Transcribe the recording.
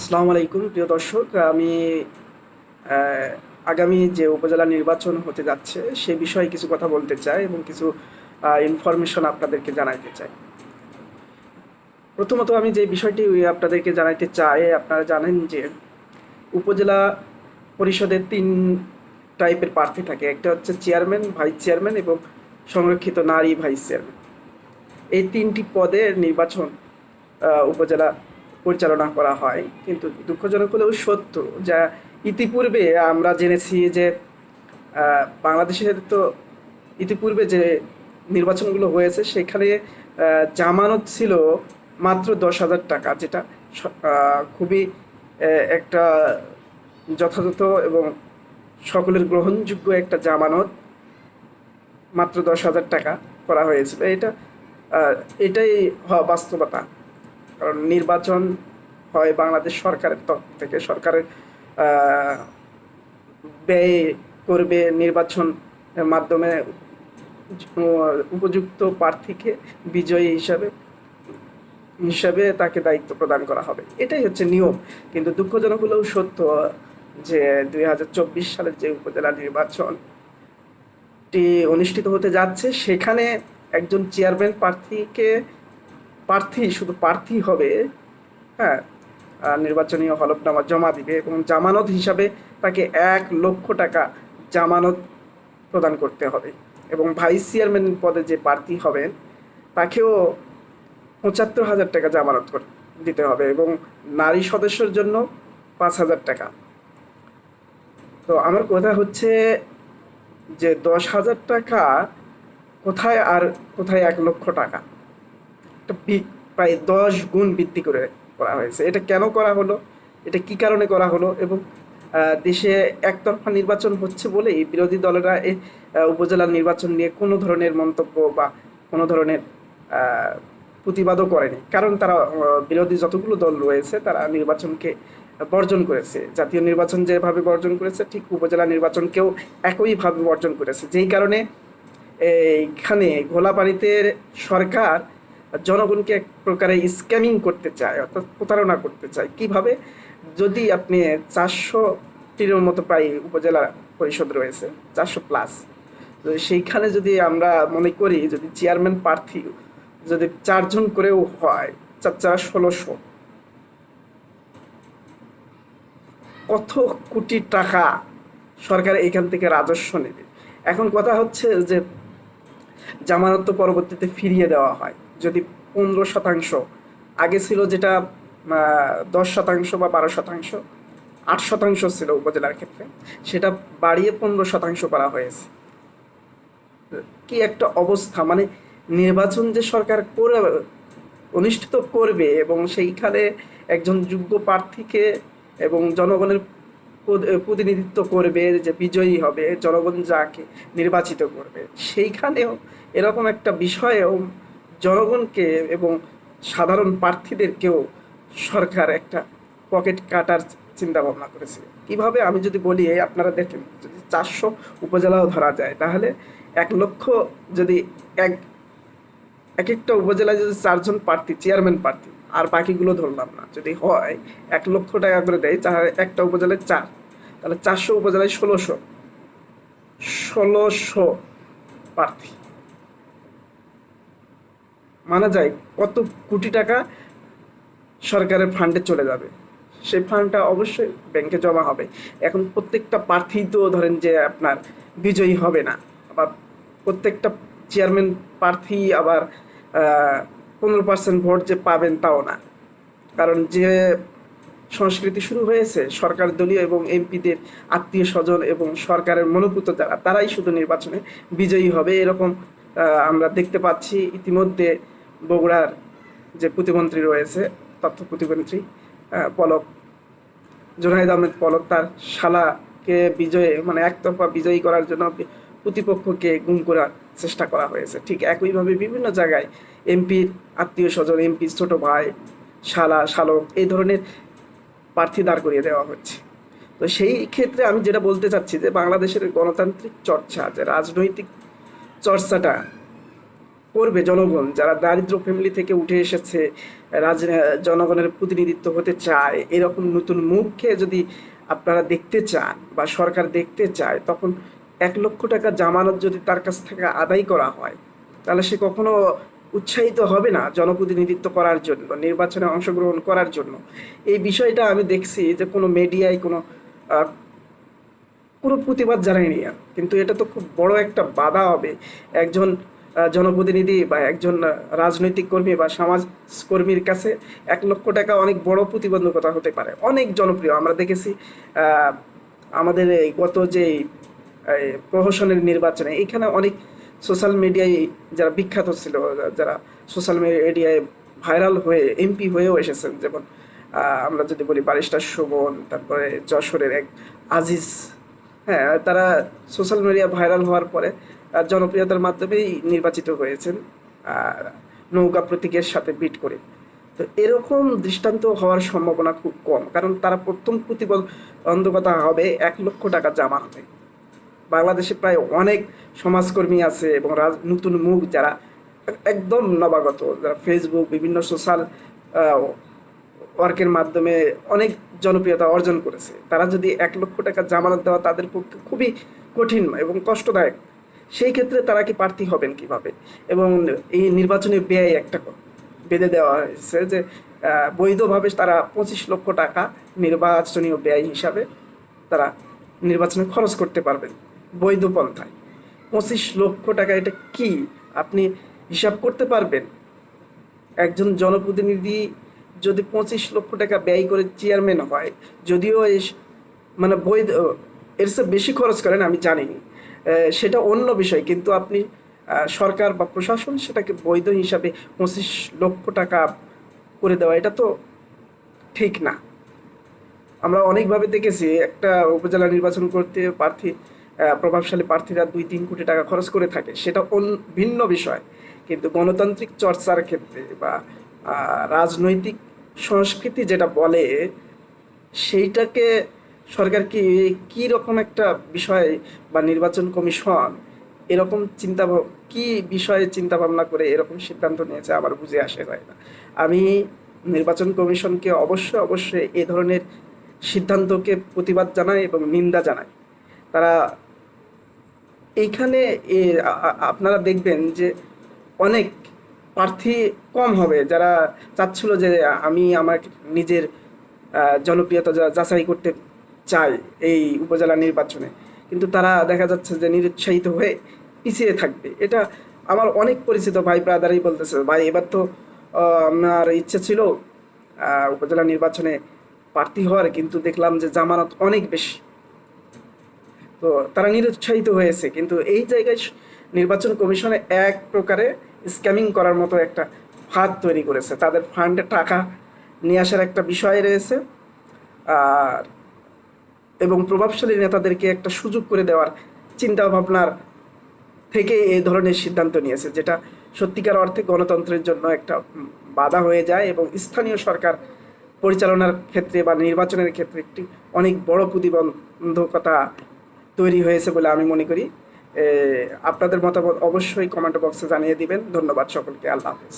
আসসালামু আলাইকুম, প্রিয় দর্শক। আমি আগামী যে উপজেলা নির্বাচন হতে যাচ্ছে, সে বিষয়ে কিছু কথা বলতে চাই এবং কিছু ইনফরমেশন আপনাদেরকে জানাইতে চাই। প্রথমত আমি যে বিষয়টি আপনাদেরকে জানাইতে চাই, আপনারা জানেন যে উপজেলা পরিষদের তিন টাইপের প্রার্থী থাকে। একটা হচ্ছে চেয়ারম্যান ভাইস চেয়ারম্যান এবং সংরক্ষিত নারী ভাইস চেয়ারম্যান এই তিনটি পদের নির্বাচন উপজেলা পরিচালনা করা হয়। কিন্তু দুঃখজনক হলেও সত্য যা ইতিপূর্বে আমরা জেনেছি যে বাংলাদেশের তো ইতিপূর্বে যে নির্বাচনগুলো হয়েছে, সেখানে জামানত ছিল মাত্র দশ হাজার টাকা, যেটা খুবই একটা যথাযথ এবং সকলের গ্রহণযোগ্য একটা জামানত মাত্র দশ হাজার টাকা করা হয়েছিল। এটা এটাই বাস্তবতা। কারণ নির্বাচন হয় বাংলাদেশ সরকারের তরফ থেকে। সরকারের ব্যয় করবে নির্বাচন মাধ্যমে উপযুক্ত প্রার্থীকে বিজয়ী হিসাবে হিসাবে তাকে দায়িত্ব প্রদান করা হবে। এটাই হচ্ছে নিয়ম। কিন্তু দুঃখজনক হলেও সত্য যে দুই হাজার চব্বিশ সালের যে উপজেলা নির্বাচনটি অনুষ্ঠিত হতে যাচ্ছে, সেখানে একজন চেয়ারম্যান প্রার্থীকে প্রার্থী শুধু প্রার্থী হবে হ্যাঁ আহ, নির্বাচনী হলফনামা জমা দিবে এবং জামানত হিসাবে তাকে এক লক্ষ টাকা জামানত প্রদান করতে হবে এবং ভাইস চেয়ারম্যান পদে যে প্রার্থী হবেন তাকেও পঁচাত্তর হাজার টাকা জামানত দিতে হবে এবং নারী সদস্যর জন্য পাঁচ হাজার টাকা। তো আমার কথা হচ্ছে যে দশ হাজার টাকা কোথায় আর কোথায় এক লক্ষ টাকা? একটা প্রায় দশ গুণ বৃদ্ধি করে করা হয়েছে। এটা কেন করা হলো? এটা কি কারণে করা হলো? এবং দেশে একতরফা নির্বাচন হচ্ছে বলেই বিরোধী দলেরা এই উপজেলা নির্বাচন নিয়ে কোনো ধরনের মন্তব্য বা কোনো ধরনের প্রতিবাদও করেনি। কারণ তারা বিরোধী যতগুলো দল রয়েছে, তারা নির্বাচনকে বর্জন করেছে। জাতীয় নির্বাচন যেভাবে বর্জন করেছে, ঠিক উপজেলা নির্বাচনকেও একইভাবে বর্জন করেছে। যেই কারণে এইখানে ঘোলাপানিতে সরকার জনগণকে এক প্রকারে স্ক্যামিং করতে চায়, অর্থাৎ প্রতারণা করতে চায়। কীভাবে? যদি আপনি চারশো চারশোটির মতো প্রায় উপজেলা পরিষদ রয়েছে, চারশো প্লাস সেইখানে যদি আমরা মনে করি, যদি চেয়ারম্যান প্রার্থী যদি চারজন করেও হয়, চার চার, ষোলোশো, কত কোটি টাকা সরকার এখান থেকে রাজস্ব নেবে? এখন কথা হচ্ছে যে জামানত পরবর্তীতে ফিরিয়ে দেওয়া হয়। যদি পনেরো শতাংশ, আগে ছিল যেটা দশ শতাংশ বা বারো শতাংশ, আট শতাংশ ছিল উপজেলার ক্ষেত্রে, সেটা বাড়িয়ে পনেরো শতাংশ করা হয়েছে। কি একটা অবস্থা মানে নির্বাচন যে সরকার করে, অনুষ্ঠিত করবে এবং সেইখানে একজন যোগ্য প্রার্থীকে এবং জনগণের প্রতিনিধিত্ব করবে, যে বিজয়ী হবে, জনগণ যাকে নির্বাচিত করবে, সেইখানেও এরকম একটা বিষয়েও জনগণকে এবং সাধারণ প্রার্থীদেরকেও সরকার একটা পকেট কাটার চিন্তা ভাবনা করেছে। কীভাবে? আমি যদি বলি আপনারা দেখেন, যদি চারশো উপজেলাও ধরা যায়, তাহলে এক লক্ষ যদি এক এক একটা উপজেলায় যদি চারজন প্রার্থী, চেয়ারম্যান প্রার্থী, আর বাকিগুলো ধরলাম না, যদি হয়, এক লক্ষ টাকা করে দেয়, তাহলে একটা উপজেলায় চার, তাহলে চারশো উপজেলায় ষোলোশো ষোলোশো প্রার্থী। মানা যায় কত কোটি টাকা সরকারের ফান্ডে চলে যাবে। সেই ফান্ডটা অবশ্যই ব্যাংকে জমা হবে। এখন প্রত্যেকটা প্রার্থী তো ধরেন যে আপনার বিজয়ী হবে না। আবার প্রত্যেকটা চেয়ারম্যান প্রার্থী আবার পনেরো পার্সেন্ট ভোট যে পাবেন তাও না। কারণ যে সংস্কৃতি শুরু হয়েছে, সরকার দলীয় এবং এমপিদের আত্মীয় স্বজন এবং সরকারের মনোপুত যারা, তারাই শুধু নির্বাচনে বিজয়ী হবে। এরকম আমরা দেখতে পাচ্ছি ইতিমধ্যে বগুড়ার যে প্রতিমন্ত্রী রয়েছে, তথ্য প্রতিমন্ত্রী পলক জোনাহিদ আহমেদ পলক, তার শালাকে বিজয়ে মানে একতরফা বিজয়ী করার জন্য প্রতিপক্ষকে গুম করার চেষ্টা করা হয়েছে। ঠিক একইভাবে বিভিন্ন জায়গায় এমপির আত্মীয় স্বজন এমপির ছোট ভাই, শালা, শালক এই ধরনের প্রার্থী দাঁড় করিয়ে দেওয়া হচ্ছে। তো সেই ক্ষেত্রে আমি যেটা বলতে চাচ্ছি যে বাংলাদেশের গণতান্ত্রিক চর্চা, যে রাজনৈতিক চর্চাটা করবে জনগণ, যারা দারিদ্র ফ্যামিলি থেকে উঠে এসেছে, রাজ, জনগণের প্রতিনিধিত্ব হতে চায়, এরকম নতুন মুখকে যদি আপনারা দেখতে চান বা সরকার দেখতে চায়, তখন এক লক্ষ টাকা জামানত যদি তার কাছ থেকে আদায় করা হয়, তাহলে সে কখনো উৎসাহিত হবে না জনপ্রতিনিধিত্ব করার জন্য, নির্বাচনে অংশগ্রহণ করার জন্য এই বিষয়টা আমি দেখছি যে কোনো মিডিয়ায় কোনো কোনো প্রতিবাদ জানায়নি। কিন্তু এটা তো খুব বড় একটা বাধা হবে একজন জনপ্রতিনিধি বা একজন রাজনৈতিক কর্মী বা সমাজ কর্মীর কাছে এক লক্ষ টাকা অনেক বড় প্রতিবন্ধকতা হতে পারে। অনেক জনপ্রিয়। আমরা দেখেছি আমাদের এই গত যে প্রহসনের নির্বাচনে এখানে অনেক সোশ্যাল মিডিয়ায় যারা বিখ্যাত ছিল, যারা সোশ্যাল মিডিয়ায় ভাইরাল হয়ে এমপি হয়েও এসেছেন। যেমন আমরা যদি বলি বারিস্টার শোভন তারপরে যশোরের এক আজিজ। হ্যাঁ তারা সোশ্যাল মিডিয়া ভাইরাল হওয়ার পরে জনপ্রিয়তার মাধ্যমেই নির্বাচিত হয়েছেন নৌকা প্রতীকের সাথে বিট করে। তো এরকম দৃষ্টান্ত হওয়ার সম্ভাবনা খুব কম, কারণ তারা প্রথম প্রতিবন্ধকতা হবে এক লক্ষ টাকা জামানতে বাংলাদেশে প্রায় অনেক সমাজকর্মী আছে এবং নতুন মুখ যারা একদম নবাগত, যারা ফেসবুক বিভিন্ন সোশ্যাল ওয়ার্কের মাধ্যমে অনেক জনপ্রিয়তা অর্জন করেছে। তারা যদি এক লক্ষ টাকা জামানত দেওয়া তাদের পক্ষে খুবই কঠিন এবং কষ্টদায়ক। সেই ক্ষেত্রে তারা কি প্রার্থী হবেন কীভাবে? এবং এই নির্বাচনী ব্যয় একটা বেঁধে দেওয়া হয়েছে যে বৈধভাবে তারা পঁচিশ লক্ষ টাকা নির্বাচনীয় ব্যয় হিসাবে তারা নির্বাচনে খরচ করতে পারবেন বৈধ পন্থায়। পঁচিশ লক্ষ টাকা এটা কি? আপনি হিসাব করতে পারবেন? একজন জনপ্রতিনিধি যদি পঁচিশ লক্ষ টাকা ব্যয় করে চেয়ারম্যান হয় যদিও মানে বৈধ এর চেয়ে বেশি খরচ করেন আমি জানি আহ, সেটা অন্য বিষয়। কিন্তু আপনি সরকার বা প্রশাসন সেটাকে বৈধ হিসাবে পঁচিশ লক্ষ টাকা করে দেওয়া, এটা তো ঠিক না। আমরা অনেকভাবে দেখেছি, একটা উপজেলা নির্বাচন করতে প্রার্থী প্রভাবশালী প্রার্থীরা দুই, তিন কোটি টাকা খরচ করে থাকে, সেটা ভিন্ন বিষয়। কিন্তু গণতান্ত্রিক চর্চার ক্ষেত্রে বা রাজনৈতিক সংস্কৃতি যেটা বলে, সেইটাকে সরকার কি কি রকম একটা বিষয় বা নির্বাচন কমিশন এরকম চিন্তা কি বিষয়ে চিন্তা ভাবনা করে এরকম সিদ্ধান্ত নিয়েছে আমার বুঝে আসে যায় না। আমি নির্বাচন কমিশনকে অবশ্যই অবশ্যই এ ধরনের সিদ্ধান্তকে প্রতিবাদ জানাই এবং নিন্দা জানাই। তারা এইখানে আপনারা দেখবেন যে অনেক প্রার্থী কম হবে যারা চাচ্ছিল যে আমি আমার নিজের জনপ্রিয়তা যাচাই করতে চাই এই উপজেলা নির্বাচনে। কিন্তু তারা দেখা যাচ্ছে যে নিরুৎসাহিত হয়ে পিছিয়ে থাকবে। এটা আমার অনেক পরিচিত ভাই ব্রাদারই বলতেছে। ভাই, এবার তো আমার ইচ্ছে ছিল উপজেলা নির্বাচনে প্রার্থী হওয়ার, কিন্তু দেখলাম যে জামানত অনেক বেশি। তো তারা নিরুৎসাহিত হয়েছে। কিন্তু এই জায়গায় নির্বাচন কমিশনে এক প্রকারে স্ক্যামিং করার মতো একটা ফাঁদ তৈরি করেছে। তাদের ফান্ডে টাকা নিয়ে আসার একটা বিষয় রয়েছে। আর এবং প্রভাবশালী নেতাদেরকে একটা সুযোগ করে দেওয়ার চিন্তা ভাবনার থেকে এই ধরনের সিদ্ধান্ত নিয়েছে, যেটা সত্যিকার অর্থে গণতন্ত্রের জন্য একটা বাধা হয়ে যায় এবং স্থানীয় সরকার পরিচালনার ক্ষেত্রে বা নির্বাচনের ক্ষেত্রে একটি অনেক বড় প্রতিবন্ধকতা তৈরি হয়েছে বলে আমি মনে করি। আপনাদের মতামত অবশ্যই কমেন্ট বক্সে জানিয়ে দিবেন। ধন্যবাদ সকলকে। আল্লাহ হাফেজ।